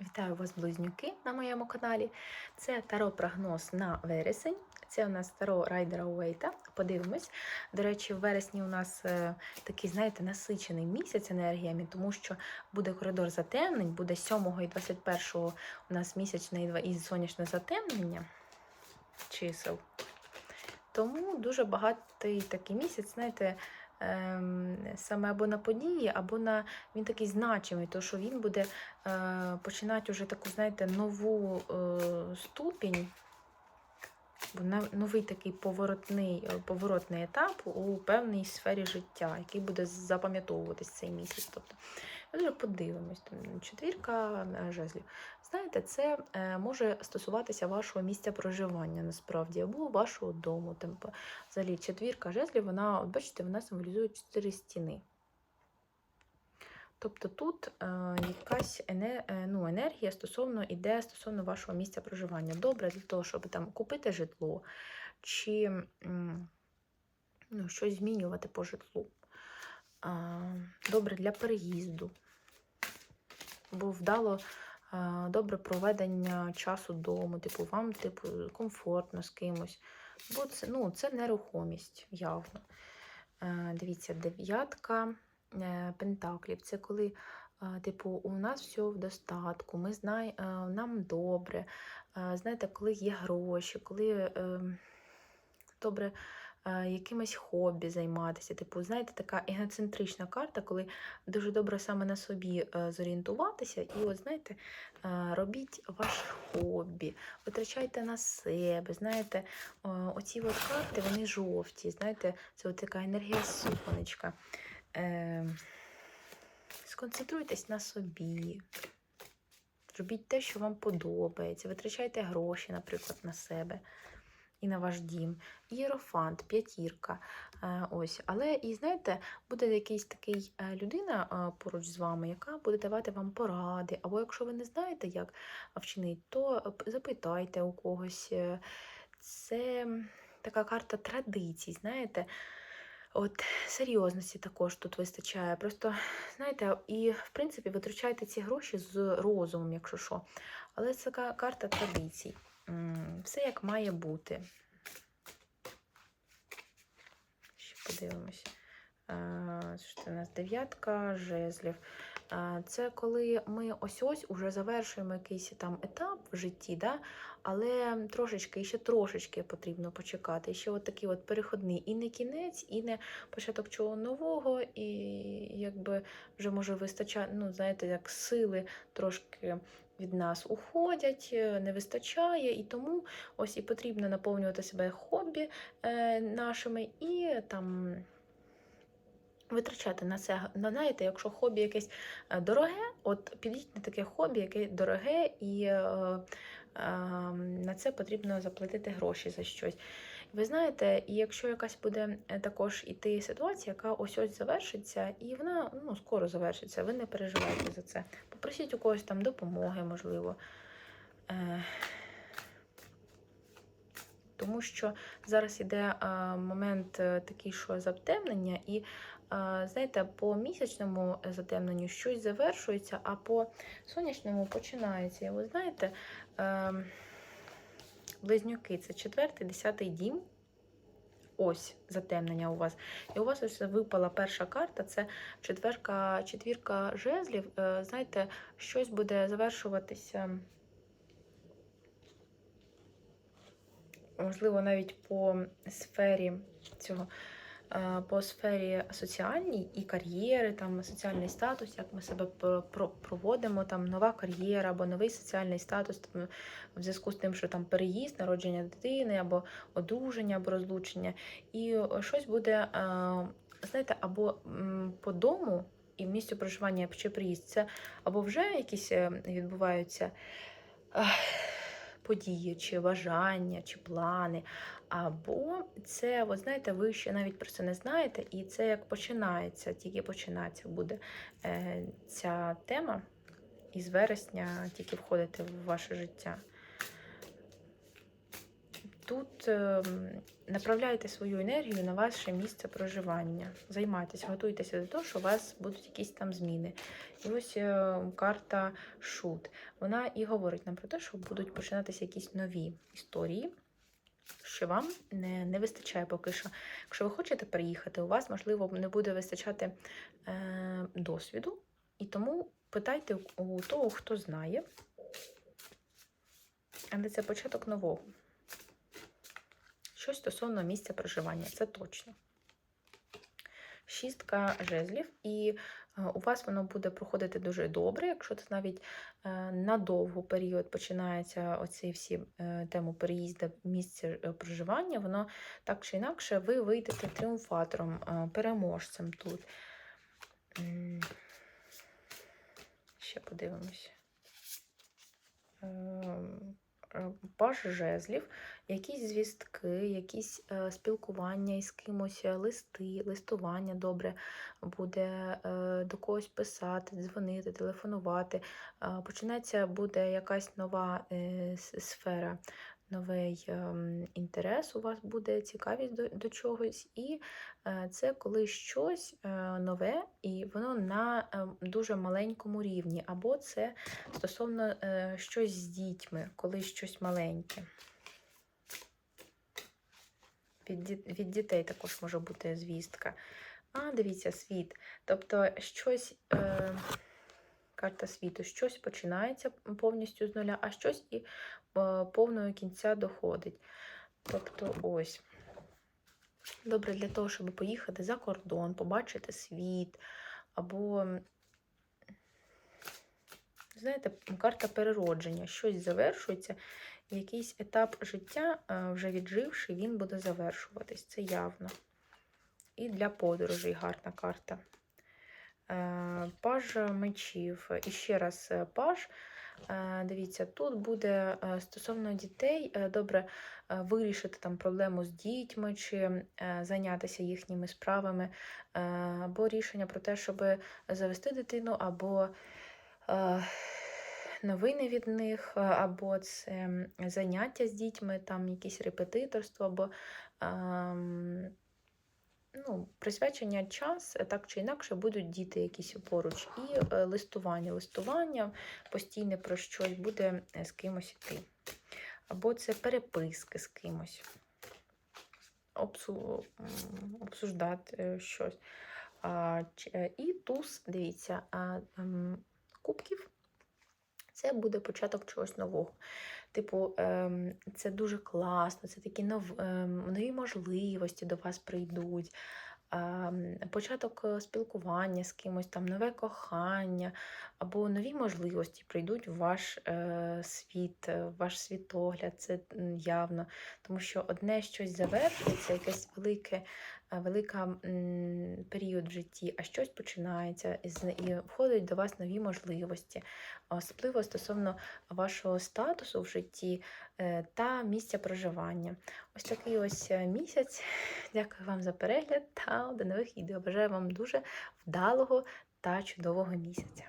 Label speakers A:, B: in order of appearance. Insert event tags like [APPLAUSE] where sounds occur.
A: Вітаю вас, близнюки, на моєму каналі. Це таро прогноз на вересень. Це у нас таро Райдера Уейта. Подивимось. До речі, в вересні у нас е, такий, знаєте, насичений місяць енергіями, тому що буде коридор затемнень, буде 7 і 21 у нас місячне і сонячне затемнення чисел. Тому дуже багатий такий місяць, знаєте, саме або на події, або на він такий значимий, тому що він буде е, починати вже таку, знаєте, нову е, ступінь, новий такий поворотний, е, поворотний етап у певній сфері життя, який буде запам'ятовуватись цей місяць. Тобто, ми вже подивимось. Четвірка жезлів. Знаєте, це е, може стосуватися вашого місця проживання насправді, або вашого дому. Там, взагалі, четвірка жезлів, вона, от бачите, вона символізує чотири стіни. Тобто тут е, якась е, ну, енергія стосовно іде стосовно вашого місця проживання. Добре для того, щоб там купити житло чи ну, щось змінювати по житлу. Добре для переїзду. Бо вдало добре проведення часу дому, типу, вам типу, комфортно з кимось. Бо це, ну, це нерухомість явно. Е, дивіться, дев'ятка е, пентаклів. Це коли, е, типу, у нас все в достатку, ми знай, е, нам добре. Знаєте, коли є гроші, коли е, добре якимось хобі займатися. Типу, знаєте, така егоцентрична карта, коли дуже добре саме на собі е, зорієнтуватися. І, от, знаєте, е, робіть ваше хобі, витрачайте на себе. Знаєте, оці от карти, вони жовті. Знаєте, це от така енергія сонечка. Е, сконцентруйтесь на собі. Робіть те, що вам подобається. Витрачайте гроші, наприклад, на себе і на ваш дім. Єрофант, п'ятірка. Е, ось. Але і знаєте, буде якийсь такий е, людина е, поруч з вами, яка буде давати вам поради. Або якщо ви не знаєте, як вчинити, то запитайте у когось. Це така карта традицій, знаєте. От серйозності також тут вистачає. Просто, знаєте, і в принципі витрачайте ці гроші з розумом, якщо що. Але це карта традицій. Все як має бути. Ще подивимось. Що це у нас дев'ятка жезлів. Це коли ми ось-ось уже завершуємо якийсь там етап в житті, да? але трошечки, ще трошечки потрібно почекати. Ще от такий от переходний і не кінець, і не початок чого нового, і якби вже може вистачати, ну, знаєте, як сили трошки від нас уходять, е, не вистачає, і тому ось і потрібно наповнювати себе хобі е, нашими і там. Витрачати на це, на знаєте, якщо хобі якесь е, дороге, от підіть на таке хобі, яке дороге, і е, е, на це потрібно заплатити гроші за щось. Ви знаєте, і якщо якась буде е, також іти ситуація, яка ось ось завершиться, і вона ну, скоро завершиться, ви не переживайте за це. Попросіть у когось там допомоги, можливо. Е, тому що зараз іде е, момент е, такий, що затемнення, і знаєте, по місячному затемненню щось завершується, а по сонячному починається. І ви знаєте, е, близнюки це четвертий, десятий дім. Ось затемнення у вас. І у вас ось випала перша карта, це четверка, четвірка жезлів. Е, Знаєте, щось буде завершуватися. можливо, навіть по сфері цього, по сфері соціальній і кар'єри, там соціальний статус, як ми себе про- про- проводимо, там нова кар'єра або новий соціальний статус там, в зв'язку з тим, що там переїзд, народження дитини, або одруження, або розлучення. І е, щось буде, е, знаєте, або по дому. І в місці проживання чи приїзд, це або вже якісь е, відбуваються події, чи бажання, чи плани. Або це, ви знаєте, ви ще навіть про це не знаєте, і це як починається, тільки починається буде е, ця тема, і з вересня тільки входити в ваше життя. Тут ем, направляйте свою енергію на ваше місце проживання. Займайтеся, готуйтеся до того, що у вас будуть якісь там зміни. І ось е, карта Шут. Вона і говорить нам про те, що будуть починатися якісь нові історії, що вам не, не вистачає поки що. Якщо ви хочете приїхати, у вас, можливо, не буде вистачати е, досвіду, і тому питайте у- у того, хто знає. Але це початок нового. Щось стосовно місця проживання, це точно. Шістка жезлів, і е, у вас воно буде проходити дуже добре, якщо це навіть е, на довгий період починається оці всі е, тему переїзду місця проживання, воно так чи інакше ви вийдете тріумфатором, переможцем тут. Ще подивимось. Ем, е, жезлів, якісь звістки, якісь е, спілкування із кимось, е, листи, листування добре буде е, до когось писати, дзвонити, телефонувати. Почнеться буде якась нова сфера, новий інтерес, у вас буде цікавість до, до чогось. І це коли щось нове, і воно на дуже маленькому рівні, або це стосовно щось з дітьми, коли щось маленьке. Від, дітей також може бути звістка. А, дивіться, світ. Тобто щось, е, карта світу, щось починається повністю з нуля, а щось і е, повного кінця доходить. Тобто ось. Добре для того, щоб поїхати за кордон, побачити світ, або, знаєте, карта переродження, щось завершується, якийсь етап життя, е, вже відживши, він буде завершуватись. Це явно. І для подорожей гарна карта. Е, Паж мечів. І ще раз е, паж. Дивіться, тут буде стосовно дітей добре вирішити там проблему з дітьми чи зайнятися їхніми справами, або рішення про те, щоб завести дитину, або новини від них, е, або це заняття з дітьми, там якісь репетиторство, або ну, присвячення час, е, так чи інакше, будуть діти якісь поруч. І е, листування. Листування постійне про щось буде з кимось іти. Або це переписки з кимось. Обсу... Обсуждати щось. І туз, дивіться, кубків. Це буде початок чогось нового. Типу, ем, це дуже класно, це такі ем, нові можливості до вас прийдуть. ем, Початок е, спілкування з кимось, там нове кохання або нові можливості прийдуть в ваш е, світ, е, в ваш світогляд, це явно. Тому що одне щось завершується, якесь велике, велика період в житті, а щось починається і входять до вас нові можливості, особливо стосовно вашого статусу в житті е, та місця проживання. Ось такий ось е, місяць. [LAUGHS] Дякую вам за перегляд та до нових відео. Бажаю вам дуже вдалого та чудового місяця.